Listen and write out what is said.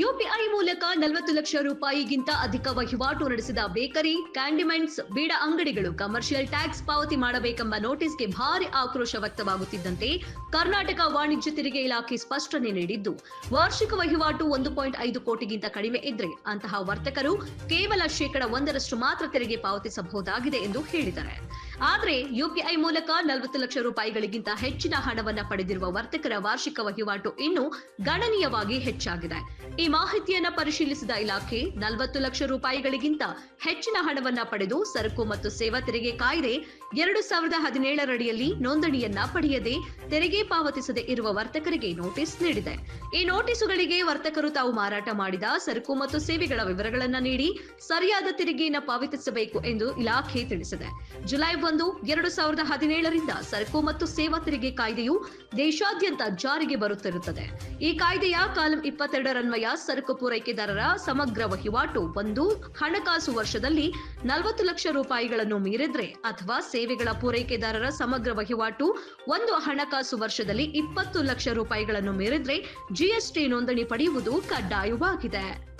UPI ಮೂಲಕ ನಲವತ್ತು ಲಕ್ಷ ರೂಪಾಯಿಗಿಂತ ಅಧಿಕ ವಹಿವಾಟು ನಡೆಸಿದ ಬೇಕರಿ, ಕ್ಯಾಂಡಿಮೆಂಟ್ಸ್, ಬೀಡ ಅಂಗಡಿಗಳು ಕಮರ್ಷಿಯಲ್ ಟ್ಯಾಕ್ಸ್ ಪಾವತಿ ಮಾಡಬೇಕೆಂಬ ನೋಟಿಸ್ಗೆ ಭಾರಿ ಆಕ್ರೋಶ ವ್ಯಕ್ತವಾಗುತ್ತಿದ್ದಂತೆ ಕರ್ನಾಟಕ ವಾಣಿಜ್ಯ ತೆರಿಗೆ ಇಲಾಖೆ ಸ್ಪಷ್ಟನೆ ನೀಡಿದ್ದು, ವಾರ್ಷಿಕ ವಹಿವಾಟು ಒಂದು ಪಾಯಿಂಟ್ ಐದು ಕೋಟಿಗಿಂತ ಕಡಿಮೆ ಇದ್ರೆ ಅಂತಹ ವರ್ತಕರು ಕೇವಲ ಶೇಕಡ ಒಂದರಷ್ಟು ಮಾತ್ರ ತೆರಿಗೆ ಪಾವತಿಸಬಹುದಾಗಿದೆ ಎಂದು ಹೇಳಿದ್ದಾರೆ. ಆದರೆ ಯುಪಿಐ ಮೂಲಕ ನಲವತ್ತು ಲಕ್ಷ ರೂಪಾಯಿಗಳಿಗಿಂತ ಹೆಚ್ಚಿನ ಹಣವನ್ನ ಪಡೆದಿರುವ ವರ್ತಕರ ವಾರ್ಷಿಕ ವಹಿವಾಟು ಇನ್ನೂ ಗಣನೀಯವಾಗಿ ಹೆಚ್ಚಾಗಿದೆ. ಈ ಮಾಹಿತಿಯನ್ನ ಪರಿಶೀಲಿಸಿದ ಇಲಾಖೆ ನಲವತ್ತು ಲಕ್ಷ ರೂಪಾಯಿಗಳಿಗಿಂತ ಹೆಚ್ಚಿನ ಹಣವನ್ನ ಪಡೆದು ಸರಕು ಮತ್ತು ಸೇವಾ ತೆರಿಗೆ ಕಾಯ್ದೆ ಎರಡು ಸಾವಿರದ ಹದಿನೇಳರಡಿಯಲ್ಲಿ ನೋಂದಣಿಯನ್ನ ಪಡೆಯದೆ ತೆರಿಗೆ ಪಾವತಿಸದೆ ಇರುವ ವರ್ತಕರಿಗೆ ನೋಟಿಸ್ ನೀಡಿದೆ. ಈ ನೋಟಿಸುಗಳಿಗೆ ವರ್ತಕರು ತಾವು ಮಾರಾಟ ಮಾಡಿದ ಸರಕು ಮತ್ತು ಸೇವೆಗಳ ವಿವರಗಳನ್ನು ನೀಡಿ ಸರಿಯಾದ ತೆರಿಗೆಯನ್ನು ಪಾವತಿಸಬೇಕು ಎಂದು ಇಲಾಖೆ ತಿಳಿಸಿದೆ. ಜುಲೈ ಒಂದು ಎರಡು ಸಾವಿರದ ಹದಿನೇಳರಿಂದ ಸರಕು ಮತ್ತು ಸೇವಾ ತೆರಿಗೆ ಕಾಯ್ದೆಯು ದೇಶಾದ್ಯಂತ ಜಾರಿಗೆ ಬರುತ್ತಿರುತ್ತದೆ. ಈ ಕಾಯ್ದೆಯ ಕಾಲಂ ಇಪ್ಪತ್ತೆರಡರನ್ವಯ ಸರಕು ಪೂರೈಕೆದಾರರ ಸಮಗ್ರ ವಹಿವಾಟು ಒಂದು, ಹಣಕಾಸು ವರ್ಷದಲ್ಲಿ ನಲವತ್ತು ಲಕ್ಷ ರೂಪಾಯಿಗಳನ್ನು ಮೀರಿದ್ರೆ ಅಥವಾ ಸೇವೆಗಳ ಪೂರೈಕೆದಾರರ ಸಮಗ್ರ ವಹಿವಾಟು ಒಂದು, ಹಣಕಾಸು ವರ್ಷದಲ್ಲಿ ಇಪ್ಪತ್ತು ಲಕ್ಷ ರೂಪಾಯಿಗಳನ್ನು ಮೀರಿದ್ರೆ ಜಿಎಸ್ಟಿ ನೋಂದಣಿ ಪಡೆಯುವುದು ಕಡ್ಡಾಯವಾಗಿದೆ.